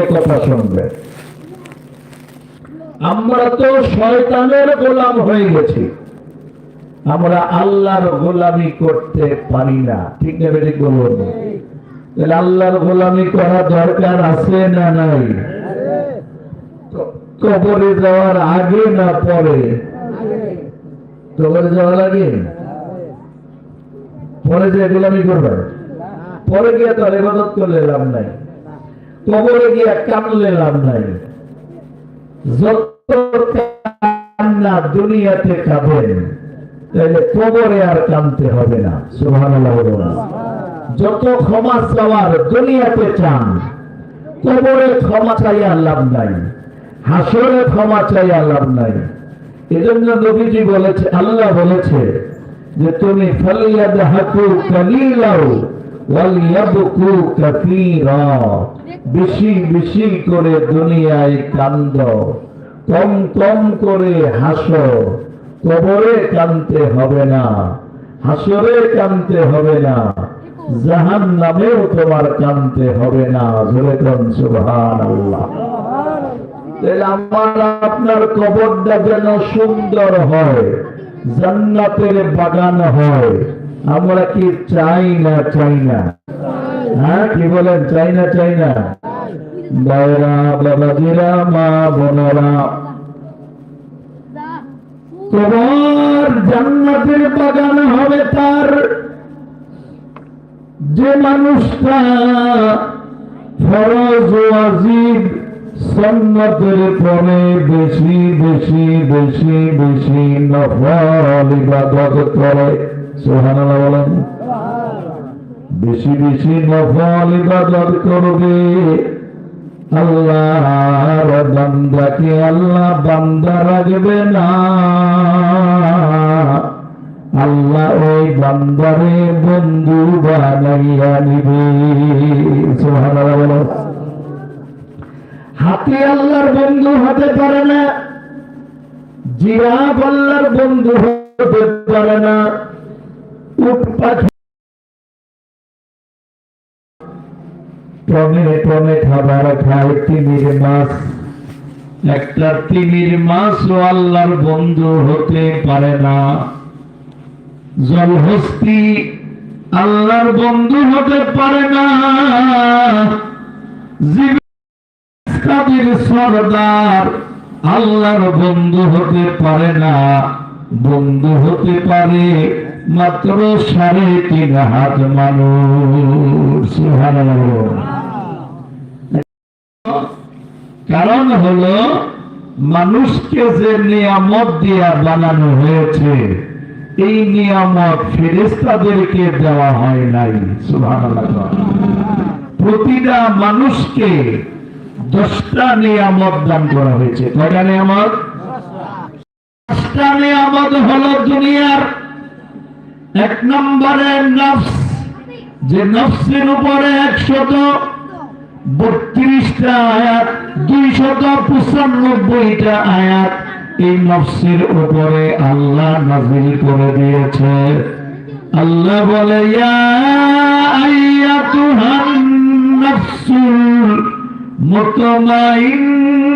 কথা শুনবে। আমরা তো শয়তানের গোলাম হয়ে গেছি। আমরা আল্লাহর গোলামি করতে পারি না। ঠিক না বেটি বলুন? আল্লাহর গোলামি করা দরকার আছে না নাই? কবরে যাওয়ার আগে না পরে? কবরে যাওয়ার আগে? পরে যে গোলামি করবে? পরে গিয়ে তো আর ইবাদত করলে লাভ নাই। কবরে গিয়ে কানলে লাভ নাই। যত কান্না দুনিয়াতে কাঁদেন তাহলে কবরে আর কানতে হবে না। বলুন। যত ক্ষমা চাওয়ার দুনিয়াতে চান, কবরে ক্ষমা চাইয়া লাভ নাই। হাসরে ক্ষমা নাই। এজন্য নবীজি বলেছে, আল্লাহ বলেছে যে, তুমি ফালিয়াদহাকু কালিলাও ওয়ালিয়াবকু কাসীরা বেশি বেশি করে দুনিয়ায় কান্দ কম কম করে হাসো, কবরে কানতে হবে না, হাসরে কানতে হবে না জাহান নামেও তোমার কানতে হবে না। জোরে কন সুবহান আল্লাহ আমার আপনার কবরটা যেন সুন্দর হয়, জান্নাতের বাগান হয়। আমরা কি চাই না চাই না? হ্যাঁ কি বলেন? চাই না চাই না। জান্নাতের বাগান হবে তার। যে মানুষটা ফরজ সন্ন্যতের পরে বেশি বেশি বেশি বেশি নফল ইবাদত করে। বলেন। বেশি বেশি নফল ইবাদত করবে। আল্লাহর বান্দাকে আল্লাহ বান্দা রাখবে না। আল্লাহ ওই বান্দারে বন্ধু বানাইয়া নিবে। হাতি আল্লাহর বন্ধু হতে পারে না, জিরাফ আল্লাহর বন্ধু হতে পারে না উট পাখি টনে টনে খাবার খায়, তিমির একটা তিমির মাছও আল্লাহর বন্ধু হতে পারে না। জলহস্তি আল্লাহর বন্ধু হতে পারে না। সর্দার আল্লাহর বন্ধু হতে পারে না। বন্ধু হতে পারে মাত্র সাড়ে তিন হাত মানুষ। কারণ হলো, মানুষকে যে নিয়ামত দিয়া বানানো হয়েছে, এই নিয়ামত ফেরেস্তাদেরকে দেওয়া হয় নাই। প্রতিটা মানুষকে দশটা নিয়ামত দান করা হয়েছে। কয়টা নিয়ামত? দশটা নিয়ামত হলো দুনিয়ার এক নম্বরে নফস, যে নফসের উপরে একশত বত্রিশটা আয়াত, দুইশত পঁচানব্বইটা আয়াত, এই নফসের উপরে আল্লাহ নাজিল করে দিয়েছে। আল্লাহ বলে, ইয়া নাফসুল মুতমাইন্নাহ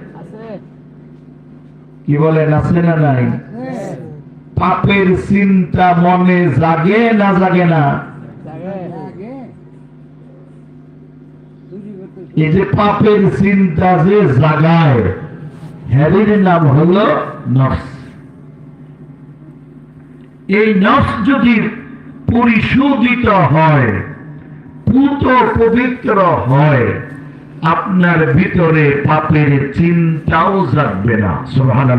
কি বলেন, আছে না নাই? পাপের চিন্তা মনে জাগে না জাগে না? এই যে পাপের চিন্তা যে জাগায়, হ্যারির নাম হলো নফস। এই নফস যদি পরিশোধিত হয়, পুত পবিত্র হয় আপনার ভিতরে পাপের চিন্তাও জাগবে না।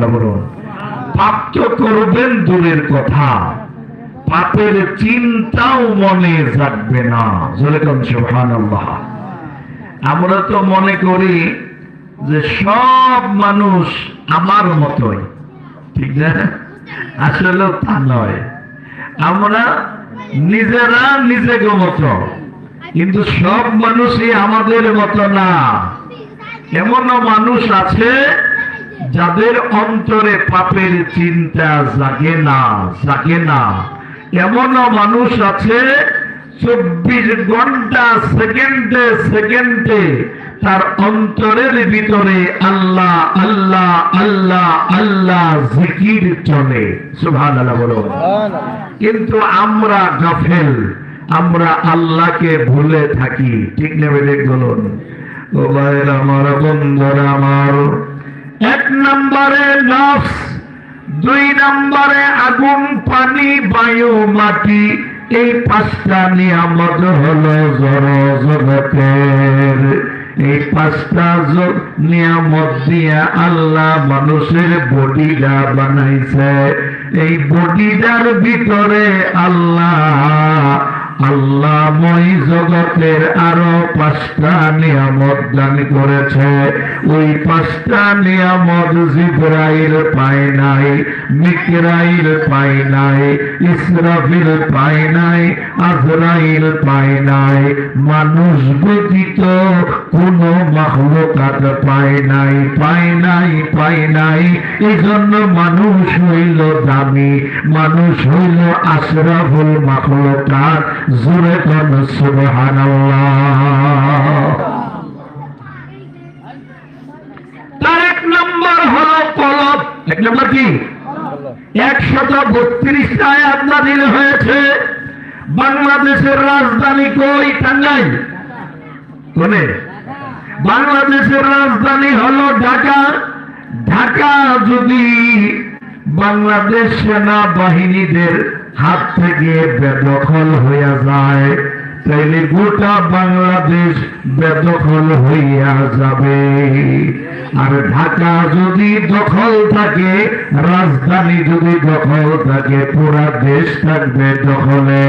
বলুন। পাপ তো করবেন দূরের কথা। পাপের চিন্তাও মনে জাগবে না। যেরকম সুবহানাল্লাহ। আমরা তো মনে করি যে সব মানুষ আমার মতোই। ঠিক না? আসলে তা নয়। আমরা নিজেরা নিজেকে মতো। কিন্তু সব মানুষই আমাদের মতো না। এমনও মানুষ আছে যাদের অন্তরে পাপের চিন্তা জাগে না জাগে না। এমনও মানুষ আছে চব্বিশ ঘণ্টা সেকেন্ডে সেকেন্ডে তার অন্তরের ভিতরে আল্লাহ আল্লাহ আল্লাহ আল্লাহ জিকির চলে। সুভান আল্লাহ বলো কিন্তু আমরা গাফেল। আমরা আল্লাহকে ভুলে থাকি। ঠিক নেবে বলুন? আমার বন্ধুরা, আমার এক নম্বরে নফস, দুই নম্বরে আগুন, পানি, বায়ু, মাটি, এই পাঁচটা নিয়ামত হলো জড় জগতের। এই পাঁচটা নিয়ামত দিয়া আল্লাহ মানুষের বডিটা বানাইছে। এই বডিটার ভিতরে আল্লাহ আল্লাহময় জগতের আরও পাঁচটা নিয়ামত দান করেছে। ওই পাঁচটা নিয়ামত জিব্রাইল পায় নাই, মিকরাইল পায় নাই, ইসরাফিল পায় নাই, আজরাইল পায় নাই, মানুষ ব্যতীত কোন মাহলুকাত পায় নাই পায় নাই পায় নাই। এই জন্য মানুষ হইল দামি, মানুষ হইল আশরাফুল মাহলুকাত জোরে কোন সুবহানাল্লাহ হয়েছে। বাংলাদেশের রাজধানী কই? টাঙ্গাইল কোনে? বাংলাদেশের রাজধানী হলো ঢাকা। ঢাকা যদি বাংলাদেশ সেনা বাহিনীদের হাত থেকে বেদখল হইয়া যায়, তাইলে গোটা বাংলাদেশ বেদখল হইয়া যাবে। আর ঢাকা যদি দখল থাকে, রাজধানী যদি দখল থাকে, পুরা দেশ থাকবে দখলে।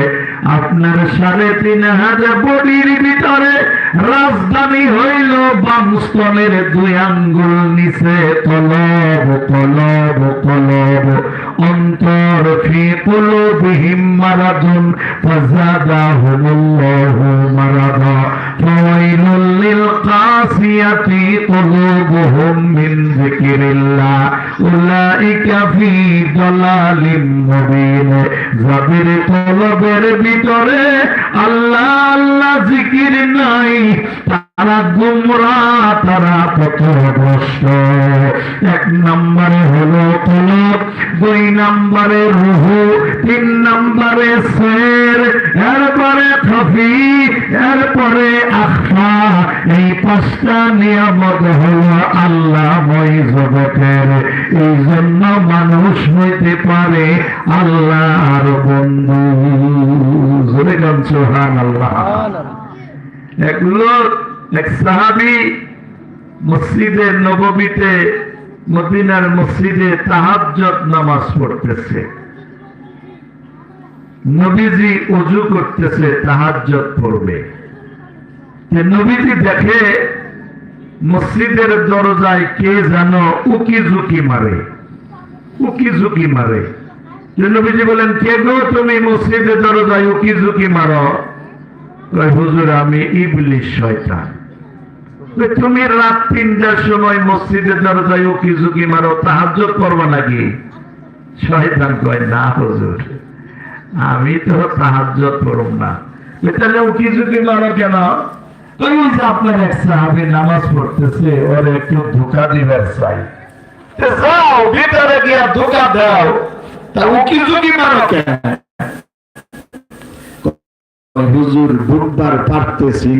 আপনার সাড়ে তিন হাজার বডির ভিতরে রাজধানী হইল বামস্তনের দুই আঙ্গুল নিচে, তলব তলব তলব। অন্তর ফি কুলুবিহিম মারাদুন ফাজাদাহুমুল্লাহু মারাদা। ফাওয়াইলুল লিল কাসিয়াতি কুলুবুহুম মিন যিকিরিল্লাহ। উলাইকা ফি দালালিম মুবিন। যাদের কলবের ভিতরে আল্লাহ আল্লাহ জিকির নাই। তারা গুমরা, তারা পথভ্রষ্ট এক নম্বরে হলো কলব, দুই নম্বরে রুহু, তিন নম্বরে শের এরপরে খফি এরপরে আখা এই পাঁচটা নিয়ামত হলো আল্লাহময় জগতের। এই জন্য মানুষ হইতে পারে আল্লাহর বন্ধু। জোরে গান সোহান আল্লাহ এক সাহাবি মসজিদের নবমীতে, মদিনার মসজিদে নামাজ পড়তেছে। নবীজি করতেছে পড়বে। নবীজি দেখে মসজিদের দরজায় কে যেন উকি ঝুঁকি মারে উকি ঝুঁকি মারে নবীজি বলেন, কে গো তুমি মসজিদের দরজায় উকি ঝুঁকি মারো? হুজুর, আমি ইবলিশ শয়তান। তুমি রাত তিনটার সময় মসজিদের দরজায় উকি ঝুঁকি মারো তাহাজ্জত করবা নাকি? শয়তান কয়, না, হুজুর, আমি তো তাহাজ্জত করব না। তাহলে উকি ঝুঁকি মারো কেন? আপনার এক সাহাবী নামাজ পড়তেছে, ওর একটু ধোকা দিবার চাই। যাও, ভিতরে গিয়া ধোকা দাও। তা উকি ঝুঁকি মারো কেন? হুজুর বুধবার পারতেছি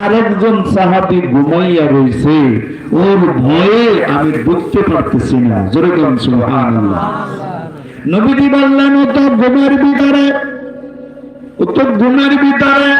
আরেকজন সাহাবি ঘুমাইয়া রয়েছে ওর ভয়ে আমি বুঝতে পারতেছি না। নবীদি নবীজি বললেন ও তো ঘুমের ভিতরে ও তো ঘুমের ভিতরে